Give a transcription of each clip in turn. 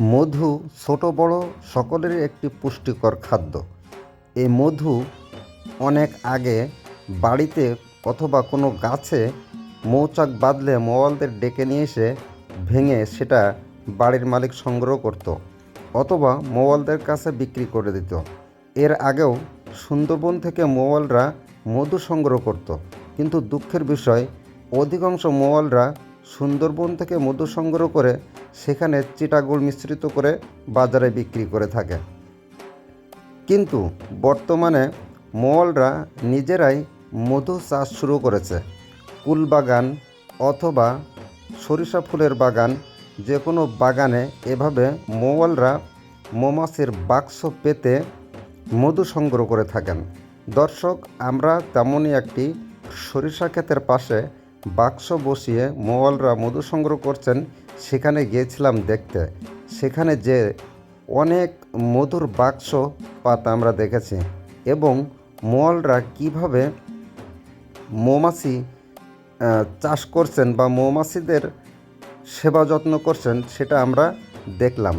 মধু ছোট বড় সকলেরই একটি পুষ্টিকর খাদ্য। এই মধু অনেক আগে বাড়িতে অথবা কোনো গাছে মৌচাক বাঁধলে মৌয়ালদের ডেকে নিয়ে এসে ভেঙে সেটা বাড়ির মালিক সংগ্রহ করত অথবা মৌয়ালদের কাছে বিক্রি করে দিত। এর আগেও সুন্দরবন থেকে মৌয়ালরা মধু সংগ্রহ করত। কিন্তু দুঃখের বিষয়, অধিকাংশ মৌয়ালরা সুন্দরবন থেকে মধু সংগ্রহ করে সেখানে চিটাগুড় মিশ্রিত করে বাজারে বিক্রি করে থাকে। কিন্তু বর্তমানে মৌয়ালরা নিজেরাই মধু চাষ শুরু করেছে। কুল বাগান অথবা সরিষা ফুলের বাগান যে কোনো বাগানে এভাবে মৌয়ালরা মৌমাছির বাক্স পেতে মধু সংগ্রহ করে থাকেন। দর্শক, আমরা তেমনই একটি সরিষা ক্ষেতের পাশে বাক্স বসিয়ে মৌয়ালরা মধু সংগ্রহ করছেন, সেখানে গিয়েছিলাম দেখতে। সেখানে যে অনেক মধুর বাক্স পাতা আমরা দেখেছি এবং মৌয়ালরা কীভাবে মৌমাছি চাষ করছেন বা মৌমাছিদের সেবা যত্ন করছেন সেটা আমরা দেখলাম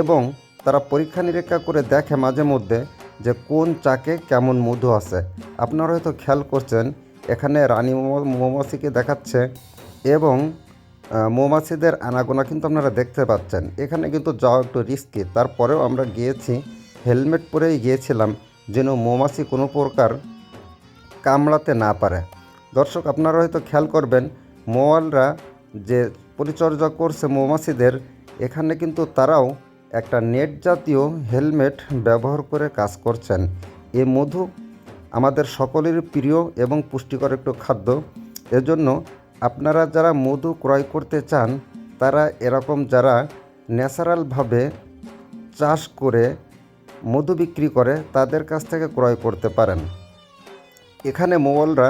এবং তারা পরীক্ষা নিরীক্ষা করে দেখে মাঝে মধ্যে যে কোন চাকে কেমন মধু আছে। আপনারা হয়তো খেয়াল করছেন এখানে রানী মৌমাছিকে দেখাচ্ছে এবং মৌমাছিদের আনাগোনা কিন্তু আপনারা দেখতে পাচ্ছেন। এখানে কিন্তু যাওয়া একটু রিস্কি তারপরেও আমরা গিয়েছি, হেলমেট পরেই গিয়েছিলাম যেন মৌমাছি কোনো প্রকার কামড়াতে না পারে। দর্শক, আপনারা হয়তো খেয়াল করবেন, মোয়ালরা যে পরিচর্যা করছে মৌমাছিদের, এখানে কিন্তু তারাও একটা নেট জাতীয় হেলমেট ব্যবহার করে কাজ করছেন। এ মধু আমাদের সকলের প্রিয় এবং পুষ্টিকর একটু খাদ্য। এজন্য আপনারা যারা মধু ক্রয় করতে চান, তারা এরকম যারা ন্যাচারালভাবে চাষ করে মধু বিক্রি করে, তাদের কাছ থেকে ক্রয় করতে পারেন। এখানে মোগলরা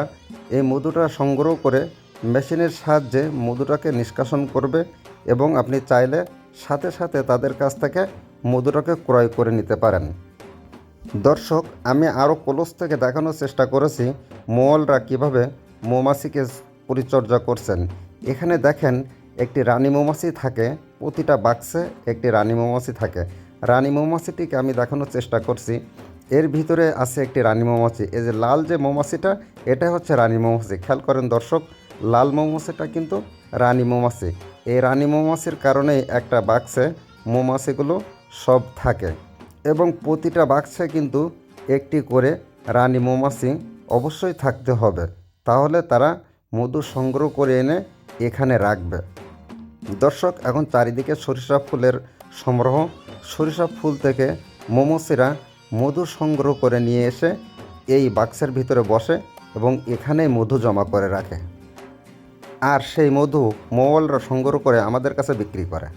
এই মধুটা সংগ্রহ করে মেশিনের সাহায্যে মধুটাকে নিষ্কাশন করবে এবং আপনি চাইলে সাথে সাথে তাদের কাছ থেকে মধুটাকে ক্রয় করে নিতে পারেন। দর্শক, আমি আরও কলস থেকে দেখানোর চেষ্টা করেছি মোয়ালরা কীভাবে মৌমাছিকে পরিচর্যা করছেন। এখানে দেখেন, একটি রানী মৌমাছি থাকে, প্রতিটা বাক্সে একটি রানী মৌমাছি থাকে। রানী মৌমাছিটিকে আমি দেখানোর চেষ্টা করছি। এর ভিতরে আছে একটি রানী মৌমাছি। এই যে লাল যে মৌমাছিটা, এটা হচ্ছে রানী মৌমাছি। খেয়াল করেন দর্শক, লাল মৌমাছিটা কিন্তু রানী মৌমাছি। এই রানী মৌমাছির কারণেই একটা বাক্সে মৌমাছিগুলো সব থাকে। এবং প্রতিটা বাক্সে কিন্তু একটি করে রানী মৌমাছি অবশ্যই থাকতে হবে। তাহলে তারা মধু সংগ্রহ করে এনে এখানে রাখবে। দর্শক, এখন চারিদিকে সরিষা ফুলের সংগ্রহ। সরিষা ফুল থেকে মোমোসিরা মধু সংগ্রহ করে নিয়ে এসে এই বাক্সের ভিতরে বসে এবং এখানেই মধু জমা করে রাখে। আর সেই মধু মোয়ালরা সংগ্রহ করে আমাদের কাছে বিক্রি করে।